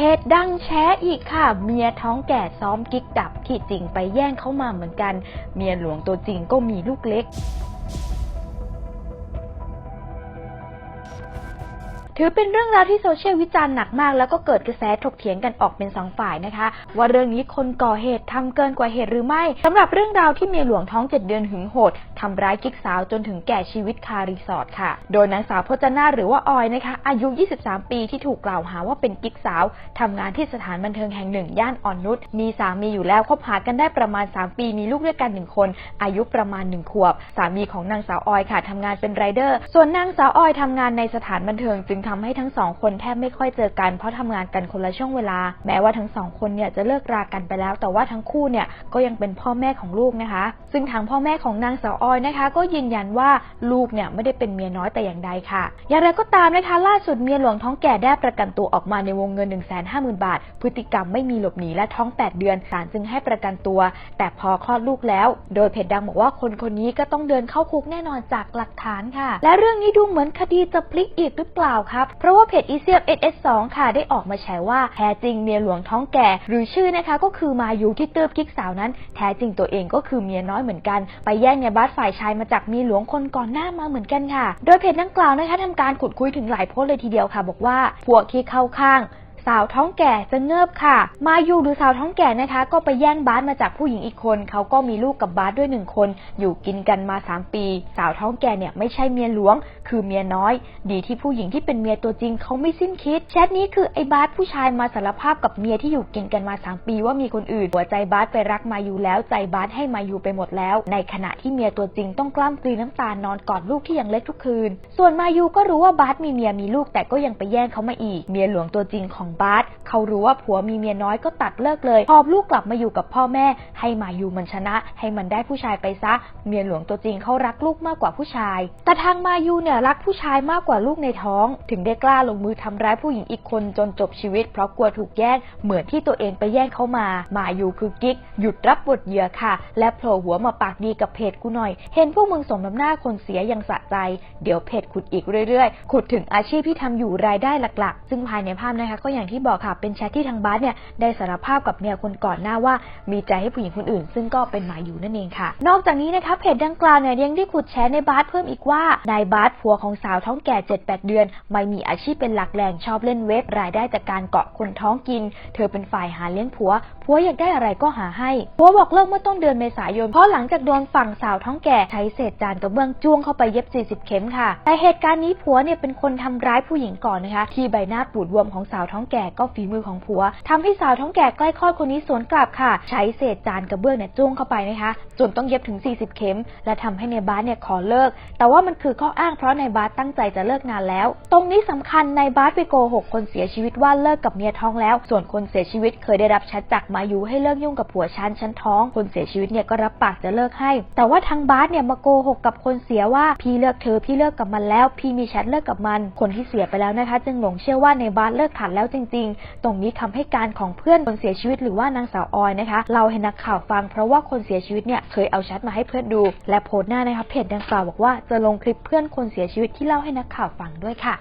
เพจดังแชร์อีกค่ะ เมียท้องแก่ซ้อมกิ๊กดับ ขีดจริงไปแย่งเข้ามาเหมือนกัน เมียหลวงตัวจริงก็มีลูกเล็ก ถือเป็นเรื่องราวที่โซเชียลวิจารณ์หนักมาก แล้วก็เกิดกระแสถกเถียงกันออกเป็นสองฝ่ายนะคะ ว่าเรื่องนี้คนก่อเหตุทำเกินกว่าเหตุหรือไม่สำหรับเรื่องราวที่เมียหลวงท้องเจ็ดเดือนหึงโหดทำร้ายกิ๊กสาวจนถึงแก่ชีวิตคารีสอร์ทค่ะ โดยนางสาวพจนาหรือว่าออยนะคะ อายุ 23 ปีที่ถูกกล่าวหาว่าเป็นกิ๊กสาวทำงานที่สถานบันเทิงแห่งหนึ่งย่านอ่อนนุชมีสามีอยู่แล้วคบหากันได้ประมาณ 3 ปีมีลูกด้วยกันหนึ่งคน อายุประมาณหนึ่งขวบ สามีของนางสาวออยค่ะทำงานเป็นไรเดอร์ ส่วนนางสาวออยทำงานในสถานบันเทิงจึงทำให้ทั้งสองคนแทบไม่ค่อยเจอกันเพราะทำงานกันคนละช่วงเวลา แม้ว่าทั้งสองคนเนี่ยจะเลิกรากันไปแล้ว แต่ว่าทั้งคู่เนี่ยก็ยังเป็นพ่อแม่ของลูกนะคะ ซึ่งทางพ่อแม่ของนางสาวออยนะคะ ก็ยืนยันว่าลูกเนี่ยไม่ได้เป็นเมียน้อยแต่อย่างใดค่ะ อย่างไรก็ตามนะคะ ล่าสุดเมียหลวงท้องแก่ได้ประกันตัวออกมาในวงเงิน 1 5 0 0 0 0 บาท พฤติกรรมไม่มีหลบหนีและท้อง 8 เดือนศาลจึงให้ประกันตัว แต่พอคลอดลูกแล้ว โดยเพจดังบอกว่าคนคนนี้ก็ต้องเดินเข้าคุกแน่นอนจากหลักฐานค่ะ และเรื่องนี้ดูเหมือนคดีจะพลิกอีกหรือเปล่าคะรับ เพราะว่าเพจอีเซียม SS2 ค่ะได้ออกมาแฉว่าแท้จริงเมียหลวงท้องแก่ หรือชื่อนะคะก็คือมายูที่เติบกิ๊กสาวนั้น แท้จริงตัวเองก็คือเมียน้อยเหมือนกัน ไปแย่งในบ้านฝ่ายชายมาจากเมียหลวงคนก่อนหน้ามาเหมือนกันค่ะ โดยเพจดังกล่าวนะคะทำการขุดคุยถึงหลายโพสเลยทีเดียวค่ะ บอกว่าพวกที่เข้าข้าง สาวท้องแก่จะเงิบค่ะ มายูหรือสาวท้องแก่นะคะ ก็ไปแย่งบาสมาจากผู้หญิงอีกคน เขาก็มีลูกกับบาสด้วยหนึ่งคน อยู่กินกันมา 3 ปี สาวท้องแก่เนี่ยไม่ใช่เมียหลวง คือเมียน้อย ดีที่ผู้หญิงที่เป็นเมียตัวจริงเขาไม่สิ้นคิด แชทนี้คือไอ้บาสผู้ชายมาสารภาพกับเมียที่อยู่กินกันมา 3 ปีว่ามีคนอื่น หัวใจบาสไปรักมายูแล้วใจบาสให้มายูไปหมดแล้ว ในขณะที่เมียตัวจริงต้องกล้ำกลืนน้ำตา นอนกอดลูกที่ยังเล็กทุกคืน ส่วนมายูก็รู้ว่าบาสมีเมียมีลูกแต่ก็ยังไปแย่งเขามาอีก เมียหลวงตัวจริงของบาส เขารู้ว่าผัวมีเมียน้อยก็ตัดเลิกเลยหอบลูกกลับมาอยู่กับพ่อแม่ ให้มายูมันชนะ ให้มันได้ผู้ชายไปซะ เมียหลวงตัวจริงเขารักลูกมากกว่าผู้ชาย แต่ทางมายูเนี่ยรักผู้ชายมากกว่าลูกในท้อง ถึงได้กล้าลงมือทำร้ายผู้หญิงอีกคนจนจบชีวิต เพราะกลัวถูกแย่งเหมือนที่ตัวเองไปแย่งเขามา มายูคือกิ๊ก หยุดรับบทเหยื่อค่ะ และโผล่หัวมาปากดีกับเพจกูหน่อย เห็นพวกมึงสมน้ำหน้าคนเสียยังสะใจ เดี๋ยวเพจขุดอีกเรื่อยๆ ขุดถึงอาชีพที่ทำอยู่รายได้หลักๆ ซึ่งภายในภาพนะคะก็อย่างที่บอกค่ะเป็นแชทที่ทางบาสเนี่ยได้สารภาพกับเมียคนก่อนหน้าว่า มีใจให้ผู้หญิงคนอื่น ซึ่งก็เป็นหมายอยู่นั่นเองค่ะ นอกจากนี้นะคะเพจดังกล่าวเนี่ยยังได้ขุดแชร์ในบาสเพิ่มอีกว่านายบาสผัวของสาวท้องแก่ 7-8 เดือน ไม่มีอาชีพเป็นหลักแหล่งชอบเล่นเว็บรายได้จากการเกาะคนท้องกิน เธอเป็นฝ่ายหาเลี้ยงผัวผัวอยากได้อะไรก็หาให้ผัวบอกเลิกเมื่อต้นเดือนเมษายนเพราะหลังจากโดนฝั่งสาวท้องแก่ใช้เศษจานกระเบื้องจ้วงเข้าไปเย็บ 40 เข็มค่ะ แต่เหตุการณ์นี้ผัวเนี่ยเป็นคนทำร้ายผู้หญิงก่อนนะคะ ที่ใบหน้าปูดบวมของสาวท้องแก่ก็ฝีมือของผัวทำให้สาวท้องแก่ใกล้คลอดคนนี้สวนกลับค่ะ ใช้เศษจานกระเบื้องเนี่ยจ้วงเข้าไปนะคะจนต้องเย็บถึง 40 เข็ม และทำให้ในบาสเนี่ยขอเลิก แต่ว่ามันคือข้ออ้างเพราะในบาสตั้งใจจะเลิกงานแล้ว ตรงนี้สำคัญในบาสไปโกหกคนเสียชีวิตว่าเลิกกับเมียท้องแล้ว ส่วนคนเสียชีวิตเคยได้รับแชทจากมายูให้เลิกยุ่งกับผัวฉันฉันท้อง คนเสียชีวิตเนี่ยก็รับปากจะเลิกให้ แต่ว่าทางบาสเนี่ยมาโกหกกับคนเสียว่าพี่เลิกเธอพี่เลิกกับมันแล้ว พี่มีแชทเลิกกับมัน คนที่เสียไปแล้วนะคะ จึงหลงเชื่อว่าในบาสเลิกขาดแล้วจริงตรงนี้คำให้การของเพื่อนคนเสียชีวิตหรือว่านางสาวออยนะคะเราให้นักข่าวฟังเพราะว่าคนเสียชีวิตเนี่ยเคยเอาแชทมาให้เพื่อนดู และโพสต์หน้านะคะเพจดังกล่าวบอกว่าจะลงคลิปเพื่อนคนเสียชีวิตที่เล่าให้นักข่าวฟังด้วยค่ะ